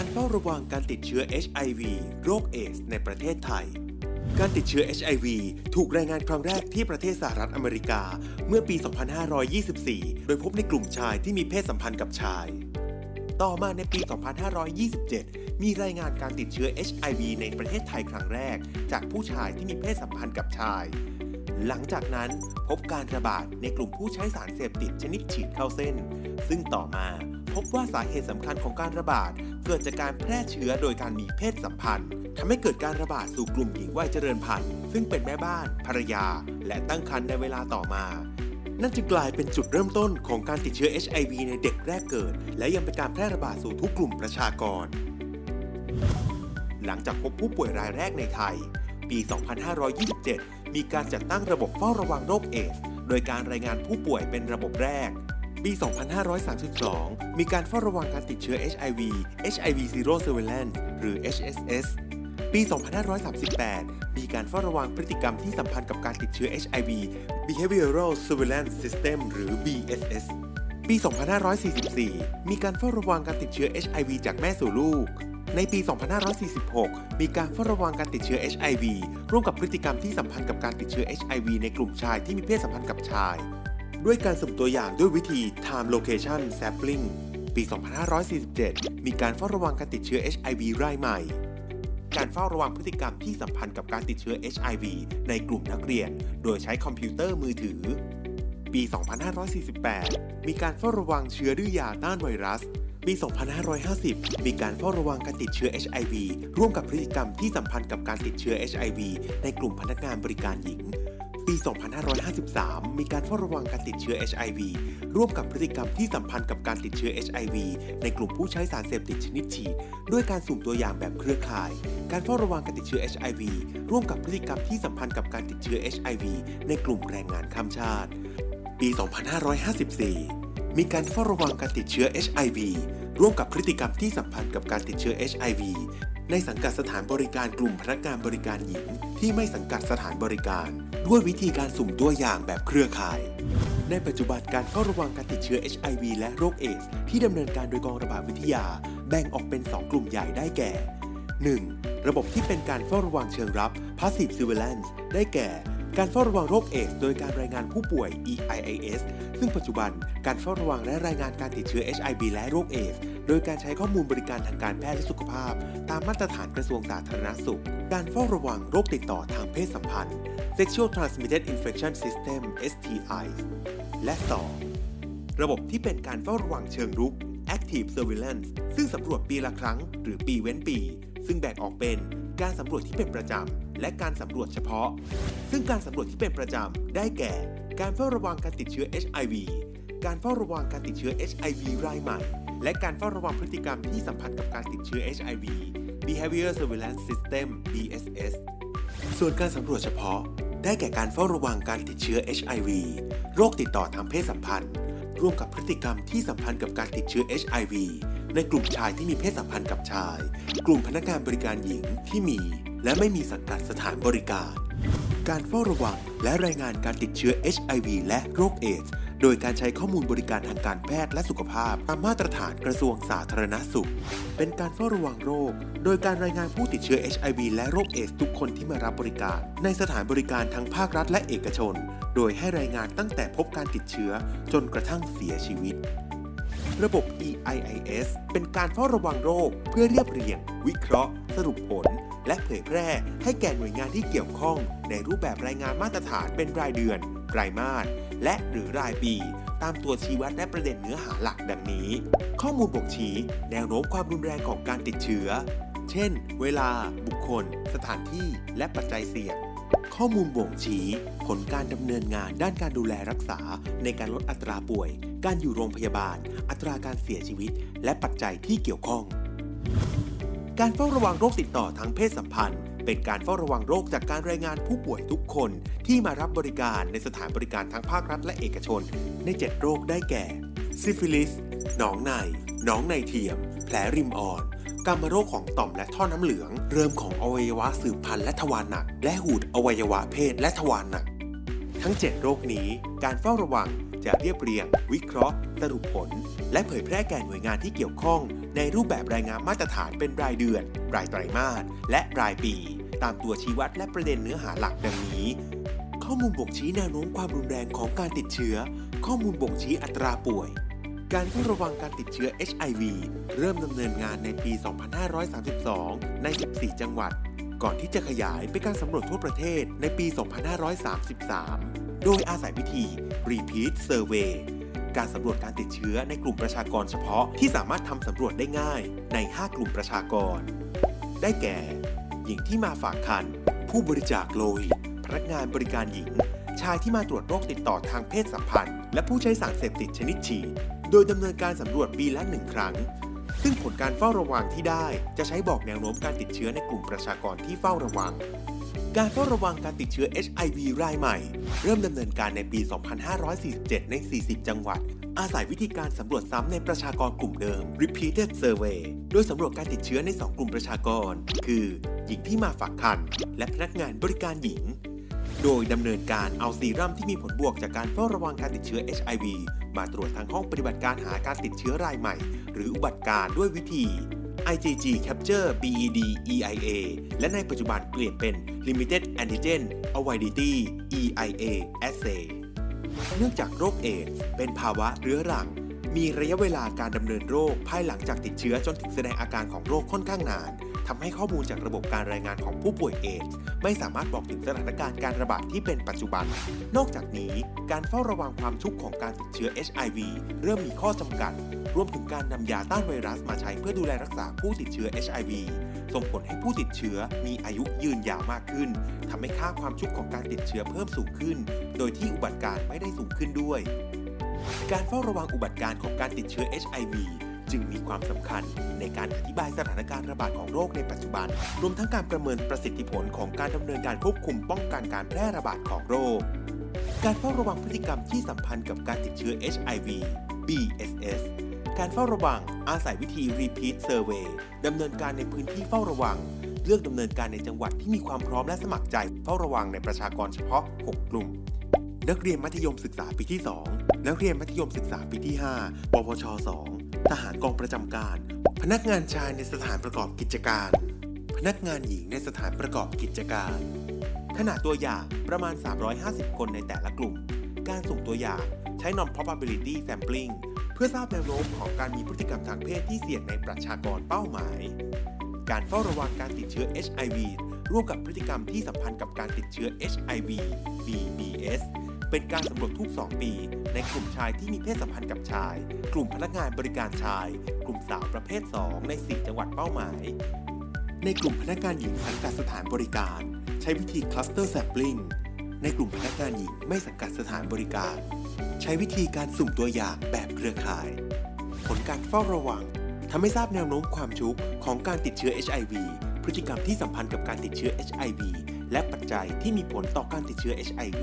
การเฝ้าระวังการติดเชื้อ HIV โรคเอดส์ในประเทศไทย การติดเชื้อ HIV ถูกรายงานครั้งแรกที่ประเทศสหรัฐอเมริกา เมื่อปี 2524 โดยพบในกลุ่มชายที่มีเพศสัมพันธ์กับชาย ต่อมาในปี 2527 มีรายงานการติดเชื้อ HIV ในประเทศไทยครั้งแรก จากผู้ชายที่มีเพศสัมพันธ์กับชาย หลังจากนั้นพบการระบาดในกลุ่มผู้ใช้สารเสพติดชนิดฉีดเข้าเส้น ซึ่งต่อมา บว่าสาเหตุสำคัญของการระบาด เกิดจากการแพร่เชื้อโดยการมีเพศสัมพันธ์ทำให้เกิดการระบาดสู่กลุ่มหญิงวัยเจริญพันธุ์ซึ่งเป็นแม่บ้าน ภรรยา และตั้งครรภ์ในเวลาต่อมา นั่นจึงกลายเป็นจุดเริ่มต้นของการติดเชื้อ HIV ในเด็กแรกเกิด และยังเป็นการแพร่ระบาดสู่ทุกกลุ่มประชากร หลังจากพบผู้ป่วยรายแรกในไทย ปี 2527 มีการจัดตั้งระบบเฝ้าระวังโรคเอดส์โดยการรายงานผู้ป่วยเป็นระบบแรก ปี 2532 มีการเฝ้าระวังการติดเชื้อ HIV HIV Zero Surveillance หรือ HSS ปี 2538 มีการเฝ้าระวังพฤติกรรมที่สัมพันธ์กับการติดเชื้อ HIV Behavioral Surveillance System หรือ BSS ปี 2544 มีการเฝ้าระวังการติดเชื้อ HIV จากแม่สู่ลูก ในปี 2546 มีการเฝ้าระวังการติดเชื้อ HIV ร่วมกับพฤติกรรมที่สัมพันธ์กับการติดเชื้อ HIV ในกลุ่มชายที่มีเพศสัมพันธ์กับชาย ด้วยการสุ่มตัวอย่างด้วยวิธี Time Location Sampling ปี 2547 มีการเฝ้าระวังการติดเชื้อ HIV รายใหม่ การเฝ้าระวังพฤติกรรมที่สัมพันธ์กับการติดเชื้อ HIV ในกลุ่มนักเรียน โดยใช้คอมพิวเตอร์มือถือ ปี 2548 มีการเฝ้าระวังเชื้อดื้อยาต้านไวรัสปี 2550 มีการเฝ้าระวังการติดเชื้อ HIV ร่วมกับพฤติกรรมที่สัมพันธ์กับการติดเชื้อ HIV ในกลุ่มพนักงานบริการหญิง ปี 2553 มีการเฝ้าระวังการติดเชื้อ HIV ร่วมกับพฤติกรรมที่สัมพันธ์กับการติดเชื้อ HIV ในกลุ่มผู้ใช้สารเสพติดชนิดฉีด ด้วยการสุ่มตัวอย่างแบบเครือข่าย การเฝ้าระวังการติดเชื้อ HIV ร่วมกับพฤติกรรมที่สัมพันธ์กับการติดเชื้อ HIV ในกลุ่มแรงงานข้ามชาติ ปี 2554 มีการเฝ้าระวังการติดเชื้อ HIV ร่วมกับพฤติกรรมที่สัมพันธ์กับการติดเชื้อ HIV ในสังกัดสถานบริการกลุ่มพนักงานบริการหญิง ที่ไม่สังกัดสถานบริการ ด้วยวิธีการสุ่มตัวอย่างแบบเครือข่าย ในปัจจุบันการเฝ้าระวังการติดเชื้อ HIV และโรคเอดส์ที่ดำเนินการโดยกองระบาดวิทยา แบ่งออกเป็น 2 กลุ่มใหญ่ได้แก่ 1. ระบบที่เป็นการเฝ้าระวังเชิงรับ Passive Surveillance ได้แก่ การเฝ้าระวังโรคเอดส์โดยการรายงานผู้ป่วย EIIS ซึ่งปัจจุบันการเฝ้าระวังและรายงานการติดเชื้อ HIV และโรคเอดส์โดยการใช้ข้อมูลบริการทางการแพทย์และสุขภาพ ตามมาตรฐานกระทรวงสาธารณสุข การเฝ้าระวังโรคติดต่อทางเพศสัมพันธ์ Sexual Transmitted Infection System STI และ 2. ระบบที่เป็นการเฝ้าระวังเชิงรุก Active Surveillance ซึ่งสำรวจปีละครั้ง หรือปีเว้นปี ซึ่งแบ่งออกเป็น การสำรวจที่เป็นประจำ และการสำรวจเฉพาะ ซึ่งการสำรวจที่เป็นประจำ ได้แก่ การเฝ้าระวังการติดเชื้อ HIV การเฝ้าระวังการติดเชื้อ HIV รายใหม่ และการเฝ้าระวังพฤติกรรมที่สัมพันธ์กับการติดเชื้อ HIV Behavior Surveillance System BSS ส่วนการสำรวจเฉพาะ ได้แก่การเฝ้าระวังการติดเชื้อ HIV โรคติดต่อทางเพศสัมพันธ์ ร่วมกับพฤติกรรมที่สัมพันธ์กับการติดเชื้อ HIV ในกลุ่มชายที่มีเพศสัมพันธ์กับชาย กลุ่มพนักงานบริการหญิงที่มี และไม่มีสังกัดสถานบริการ การเฝ้าระวัง และรายงานการติดเชื้อ HIV และโรคเอดส์โดยการใช้ข้อมูลบริการทางการแพทย์และสุขภาพตามมาตรฐานกระทรวงสาธารณสุข เป็นการเฝ้าระวังโรค โดยการรายงานผู้ติดเชื้อ HIV และโรคเอดส์ทุกคนที่มารับบริการ ในสถานบริการทั้งภาครัฐและเอกชน โดยให้รายงานตั้งแต่พบการติดเชื้อจนกระทั่งเสียชีวิต ระบบ EIIS เป็นการเฝ้าระวังโรค เพื่อเรียบเรียง วิเคราะห์ สรุปผล และเผยแพร่ให้แก่หน่วยงานที่เกี่ยวข้อง ในรูปแบบรายงานมาตรฐานเป็นรายเดือน รายมาสและหรือรายปี ตามตัวชี้วัดและประเด็นเนื้อหาหลักดังนี้ ข้อมูลบ่งชี้ แนวโน้มความรุนแรงของการติดเชื้อ เช่น เวลา บุคคล สถานที่ และปัจจัยเสี่ยง ข้อมูลบ่งชี้ ผลการดำเนินงานด้านการดูแลรักษา ในการลดอัตราป่วย การอยู่โรงพยาบาล อัตราการเสียชีวิต และปัจจัยที่เกี่ยวข้อง การเฝ้าระวังโรคติดต่อทางเพศสัมพันธ์ เป็นการเฝ้าระวังโรคจากการรายงานผู้ป่วยทุกคนที่มารับบริการในสถานบริการทั้งภาครัฐและเอกชน ใน 7 โรคได้แก่ ซิฟิลิส หนองใน หนองในเทียม แผลริมอ่อน กรรมโรคของต่อมและท่อน้ำเหลือง เริ่มของอวัยวะสืบพันธุ์และทวารหนัก และหูดอวัยวะเพศและทวารหนัก ทั้ง 7 โรคนี้การเฝ้าระวังจะเรียบเรียง วิเคราะห์ สรุปผล และเผยแพร่แก่หน่วยงานที่เกี่ยวข้อง ในรูปแบบรายงานมาตรฐานเป็นรายเดือน รายไตรมาสและรายปี ตามตัวชี้วัดและประเด็นเนื้อหาหลักดังนี้ ข้อมูลบ่งชี้แนวโน้มความรุนแรงของการติดเชื้อ ข้อมูลบ่งชี้อัตราป่วย การเฝ้าระวังการติดเชื้อ HIV เริ่มดำเนินงานในปี 2532 ใน 14 จังหวัด ก่อนที่จะขยายไปการสำรวจทั่วประเทศในปี 2533 โดยอาศัยวิธี Repeat Survey การสำรวจการติดเชื้อในกลุ่มประชากรเฉพาะที่สามารถทำสำรวจได้ง่ายใน 5 กลุ่มประชากร ได้แก่ หญิงที่มาฝากคัน ผู้บริจาคโลหิต พนักงานบริการหญิง ชายที่มาตรวจโรคติดต่อทางเพศสัมพันธ์ และผู้ใช้สารเสพติดชนิดฉีด โดยดำเนินการสำรวจปีละหนึ่งครั้ง ซึ่งผลการเฝ้าระวังที่ได้จะใช้บอกแนวโน้มการติดเชื้อในกลุ่มประชากรที่เฝ้าระวัง การเฝ้าระวังการติดเชื้อ HIV รายใหม่ เริ่มดำเนินการในปี 2547 ใน 40 จังหวัด อาศัยวิธีการสำรวจซ้ำในประชากรกลุ่มเดิม repeated survey โดยสำรวจการติดเชื้อใน 2 กลุ่มประชากร คือ หญิงที่มาฝากคัน และพนักงานบริการหญิง โดยดำเนินการเอาซีรั่มที่มีผลบวกจากการเฝ้าระวังการติดเชื้อ HIV มาตรวจทางห้องปฏิบัติการหาการติดเชื้อรายใหม่ หรืออุบัติการด้วยวิธี IgG Capture BED EIA และในปัจจุบันเปลี่ยนเป็น Limited Antigen Avidity EIA Assay เนื่องจากโรคเอดส์เป็นภาวะเรื้อรัง มีระยะเวลาการดำเนินโรคภายหลังจากติดเชื้อจนถึงแสดงอาการของโรคค่อนข้างนาน ทำให้ข้อมูลจากระบบการรายงานของผู้ป่วยเอดส์ไม่สามารถบอกถึงสถานการณ์การระบาดที่เป็นปัจจุบัน นอกจากนี้ การเฝ้าระวังความชุกของการติดเชื้อ HIV เริ่มมีข้อจำกัด รวมถึงการนำยาต้านไวรัสมาใช้เพื่อดูแลรักษาผู้ติดเชื้อ HIV ส่งผลให้ผู้ติดเชื้อมีอายุยืนยาวมากขึ้นทำให้ค่าความชุกของการติดเชื้อเพิ่มสูงขึ้น โดยที่อุบัติการไม่ได้สูงขึ้นด้วย การเฝ้าระวังอุบัติการของการติดเชื้อ HIV จึงมีความสำคัญในการอธิบายสถานการณ์ระบาดของโรคในปัจจุบัน รวมทั้งการประเมินประสิทธิผลของการดำเนินการควบคุมป้องกันการแพร่ระบาดของโรค การเฝ้าระวังพฤติกรรมที่สัมพันธ์กับการติดเชื้อ HIV BSS การเฝ้าระวังอาศัยวิธี Repeat Survey ดำเนินการในพื้นที่เฝ้าระวัง เลือกดำเนินการในจังหวัดที่มีความพร้อมและสมัครใจเฝ้าระวังในประชากรเฉพาะ 6 กลุ่ม นักเรียนมัธยมศึกษาปีที่ 2 นักเรียนมัธยมศึกษาปีที่ 5 ปวช 2 ทหารกองประจำการ พนักงานชายในสถานประกอบกิจการ พนักงานหญิงในสถานประกอบกิจการ ขนาดตัวอย่างประมาณ 350 คนในแต่ละกลุ่ม การสุ่มตัวอย่างใช้ non probability sampling เพื่อทราบแนวโน้มของการมีพฤติกรรมทางเพศที่เสี่ยงในประชากรเป้าหมาย การเฝ้าระวังการติดเชื้อ HIV ร่วมกับพฤติกรรมที่สัมพันธ์กับการติดเชื้อ HIV BBS เป็นการสำรวจทุก 2 ปี ในกลุ่มชายที่มีเพศสัมพันธ์กับชาย กลุ่มพนักงานบริการชาย กลุ่มสาวประเภท 2 ใน 4 จังหวัดเป้าหมาย ในกลุ่มพนักงานหญิงสังกัดสถานบริการ ใช้วิธี cluster sampling ในกลุ่มพนักงานหญิงไม่สังกัดสถานบริการ ใช้วิธีการสุ่มตัวอย่างแบบเครือข่าย ผลการเฝ้าระวังทำให้ทราบแนวโน้มความชุกของการติดเชื้อ HIV พฤติกรรมที่สัมพันธ์กับการติดเชื้อ HIV และปัจจัยที่มีผลต่อการติดเชื้อ HIV